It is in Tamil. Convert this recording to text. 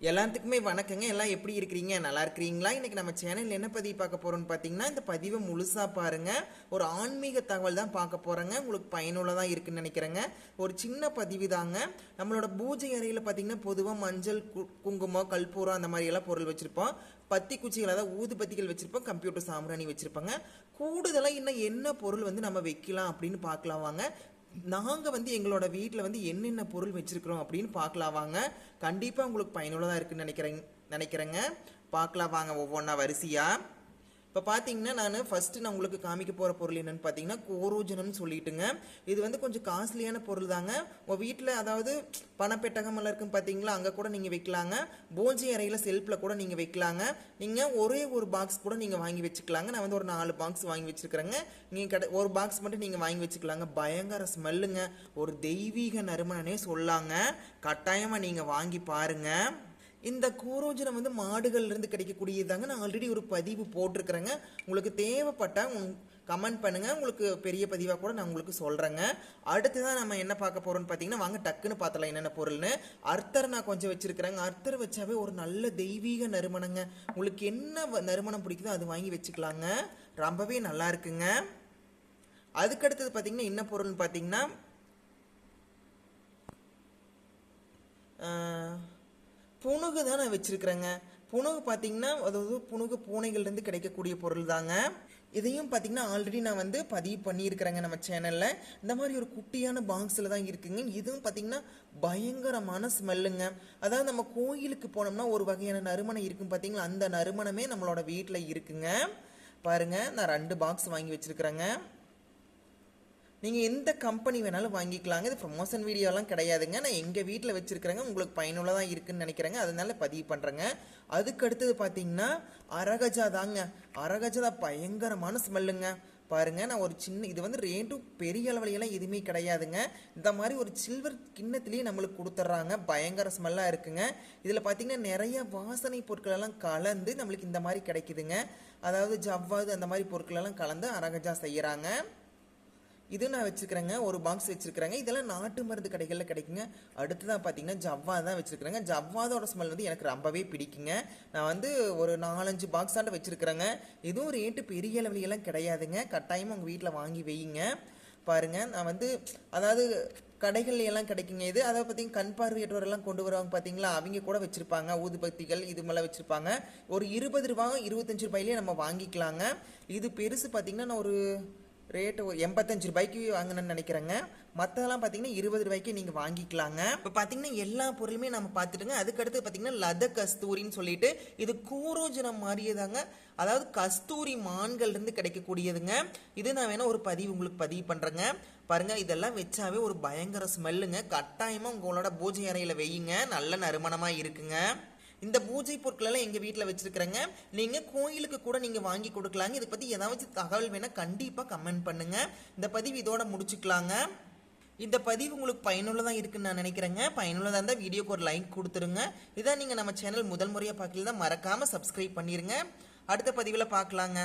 எல்லாத்துக்குமே வணக்கங்க. எல்லாம் எப்படி இருக்கிறீங்க? நல்லா இருக்கிறீங்களா? இன்னைக்கு நம்ம சேனல் என்ன பதிவு பார்க்க போறோம்னு பார்த்தீங்கன்னா இந்த பதிவை முழுசா பாருங்க. ஒரு ஆன்மீக தகவல் தான் பார்க்க போறேங்க. உங்களுக்கு பயனுள்ளதா இருக்குன்னு நினைக்கிறேங்க. ஒரு சின்ன பதிவு தாங்க. நம்மளோட பூஜை அறையில் பார்த்தீங்கன்னா பொதுவாக மஞ்சள் கு- குங்குமம் கல்பூரம் அந்த மாதிரி எல்லாம் பொருள் வச்சிருப்போம். பத்தி குச்சிகள் அதாவது ஊதுபத்திகள் வச்சிருப்போம். கம்ப்யூட்டர் சாம்பிராணி வச்சிருப்பாங்க. கூடுதலாக இன்னும் என்ன பொருள் வந்து நம்ம வைக்கலாம் அப்படின்னு பார்க்கலாம் வாங்க. நாங்கள் வந்து எங்களோட வீட்டில் வந்து என்னென்ன பொருள் வச்சுருக்குறோம் அப்படின்னு பார்க்கலாம் வாங்க. கண்டிப்பாக உங்களுக்கு பயனுள்ளதாக இருக்குன்னு நினைக்கிறேங்க நினைக்கிறேங்க. பார்க்கலாம் வாங்க ஒவ்வொன்றா வரிசையாக இப்போ பார்த்தீங்கன்னா நான் ஃபஸ்ட்டு நான் உங்களுக்கு காமிக்க போகிற பொருள் என்னென்னு பார்த்தீங்கன்னா கோரோஜனம்னு சொல்லிட்டுங்க. இது வந்து கொஞ்சம் காஸ்ட்லியான பொருள் தாங்க உங்கள் வீட்டில் அதாவது பணப்பெட்டகம் எல்லாம் இருக்கும் பார்த்தீங்களா அங்கே கூட நீங்கள் வைக்கலாங்க. பூஜை அறையில் செல்ஃபில் கூட நீங்கள் வைக்கலாங்க. நீங்கள் ஒரே ஒரு பாக்ஸ் கூட நீங்கள் வாங்கி வச்சுக்கலாங்க. நான் வந்து ஒரு நாலு பாக்ஸ் வாங்கி வச்சுருக்கிறேங்க. நீங்கள் கடை ஒரு பாக்ஸ் மட்டும் நீங்கள் வாங்கி வச்சுக்கலாங்க. பயங்கர ஸ்மெல்லுங்க ஒரு தெய்வீக நறுமணனே சொல்லாங்க. கட்டாயமாக நீங்கள் வாங்கி பாருங்கள் இந்த கோரோஜனம் வந்து மாடுகள்லேருந்து கிடைக்கக்கூடியது தாங்க நான் ஆல்ரெடி ஒரு பதிவு போட்டிருக்கிறேங்க. உங்களுக்கு தேவைப்பட்டா கமெண்ட் பண்ணுங்கள் உங்களுக்கு பெரிய பதிவாக கூட நான் உங்களுக்கு சொல்கிறேங்க அடுத்து தான் நம்ம என்ன பார்க்க போகிறோம்னு பார்த்தீங்கன்னா வாங்க டக்குன்னு பார்த்தலாம் என்னென்ன பொருள்னு. அர்த்தர் நான் கொஞ்சம் வச்சுருக்கிறேங்க. அர்த்தர் வச்சாவே ஒரு நல்ல தெய்வீக நறுமணங்க. உங்களுக்கு என்ன வ- நறுமணம் பிடிக்குதோ அது வாங்கி வச்சுக்கலாங்க. ரொம்பவே நல்லா இருக்குங்க. அதுக்கடுத்தது பார்த்தீங்கன்னா என்ன பொருள்னு பார்த்தீங்கன்னா புனுகு தான் நான் வச்சிருக்கிறேங்க. புனுகு பார்த்தீங்கன்னா அதாவது புனுகு பூனைகள்லேருந்து கிடைக்கக்கூடிய பொருள் தாங்க. இதையும் பார்த்தீங்கன்னா ஆல்ரெடி நான் வந்து பதிவு பண்ணியிருக்கிறேங்க நம்ம சேனலில் இந்த மாதிரி ஒரு குட்டியான பாக்ஸில் தான் இருக்குங்க. இதுவும் பார்த்தீங்கன்னா பயங்கரமான ஸ்மெல்லுங்க அதாவது நம்ம கோயிலுக்கு போனோம்னா ஒரு வகையான நறுமணம் இருக்கும் பார்த்தீங்களா அந்த நறுமணமே நம்மளோட வீட்டில் இருக்குங்க. பாருங்க நான் ரெண்டு பாக்ஸ் வாங்கி வச்சுருக்குறேங்க. நீங்கள் எந்த கம்பெனி வேணாலும் வாங்கிக்கலாங்க. இது ப்ரொமோஷன் வீடியோலாம் கிடையாதுங்க. நான் எங்கள் வீட்டில் வச்சுருக்கிறேங்க. உங்களுக்கு பயனுள்ளதாக இருக்குன்னு நினைக்கிறேங்க. அதனால பதிவு பண்ணுறேங்க அதுக்கு அடுத்தது பார்த்தீங்கன்னா அரகஜா தாங்க. அரகஜா தான் பயங்கரமான ஸ்மெல்லுங்க. பாருங்க நான் ஒரு சின்ன இது வந்து ரேட்டும் பெரிய அளவுலையெல்லாம் எதுவுமே கிடையாதுங்க. இந்த மாதிரி ஒரு சில்வர் கிண்ணத்துலேயே நம்மளுக்கு கொடுத்துட்றாங்க. பயங்கர ஸ்மெல்லாக இருக்குங்க. இதில் பார்த்தீங்கன்னா நிறைய வாசனை பொருட்களெல்லாம் கலந்து நம்மளுக்கு இந்த மாதிரி கிடைக்குதுங்க. அதாவது ஜவ்வாது அந்த மாதிரி பொருட்களெல்லாம் கலந்து அரகஜா செய்கிறாங்க இது நான் வச்சுருக்கிறேங்க ஒரு பாக்ஸ் வச்சுருக்கிறேங்க. இதெல்லாம் நாட்டு மருந்து கடைகளில் கிடைக்குங்க. அடுத்ததாக பார்த்தீங்கன்னா ஜவ்வா தான் வச்சுருக்கிறேங்க. ஜவ்வாதோட ஸ்மெல் வந்து எனக்கு ரொம்பவே பிடிக்குங்க. நான் வந்து ஒரு நாலஞ்சு பாக்ஸாண்ட வச்சுருக்கிறேங்க வச்சிருக்கிறேங்க. இதுவும் ரேட்டு பெரிய அளவுலையெல்லாம் கிடையாதுங்க. கட்டாயமாக உங்கள் வீட்டில் வாங்கி வையுங்க. பாருங்க நான் வந்து அதாவது கடைகள் எல்லாம் கிடைக்குங்க. இது அதை பார்த்தீங்கன்னா கண் பார்வையற்றவரெல்லாம் கொண்டு வருவாங்க பார்த்தீங்களா அவங்க கூட வச்சுருப்பாங்க. ஊதுபத்திகள் இது மாதிரிலாம் வச்சுருப்பாங்க. ஒரு இருபது ரூபா இருபத்தஞ்சு ரூபாயிலேயே நம்ம வாங்கிக்கலாங்க. இது பெருசு பார்த்தீங்கன்னா நான் ஒரு ரேட்டு ஒரு எண்பத்தஞ்சு ரூபாய்க்கு வாங்கணும்னு நினைக்கிறேங்க. மற்றதெல்லாம் பார்த்தீங்கன்னா இருபது ரூபாய்க்கு நீங்கள் வாங்கிக்கலாங்க. இப்போ பார்த்தீங்கன்னா எல்லா பொருளுமே நம்ம பார்த்துட்டுங்க அதுக்கடுத்து பார்த்தீங்கன்னா லத கஸ்தூரின்னு சொல்லிட்டு இது கூரோஜனம் மாதிரியேதாங்க அதாவது கஸ்தூரி மான்கள்லேருந்து கிடைக்கக்கூடியதுங்க. இது நான் வேணால் ஒரு பதிவு உங்களுக்கு பதிவு பண்ணுறேங்க பாருங்க இதெல்லாம் வச்சாவே ஒரு பயங்கர ஸ்மெல்லுங்க கட்டாயமாக உங்களோட பூஜை அறையில் வையுங்க. நல்ல நறுமணமாக இருக்குங்க. இந்த பூஜை பொருட்கள் எல்லாம் எங்க வீட்டில் வச்சிருக்கிறேங்க. நீங்க கோயிலுக்கு கூட நீங்க வாங்கி கொடுக்கலாங்க. இதை பத்தி ஏதாவது தகவல் வேணா கண்டிப்பா கமெண்ட் பண்ணுங்க. இந்த பதிவு இதோட முடிச்சுக்கலாங்க. இந்த பதிவு உங்களுக்கு பயனுள்ளதாக இருக்குன்னு நான் நினைக்கிறேங்க. பயனுள்ளதாக இருந்தால் வீடியோக்கு ஒரு லைக் கொடுத்துருங்க. இதான் நீங்கள் நம்ம சேனல் முதல் முறையாக பார்க்கல மறக்காமல் சப்ஸ்கிரைப் பண்ணிடுங்க அடுத்த பதிவில் பார்க்கலாங்க.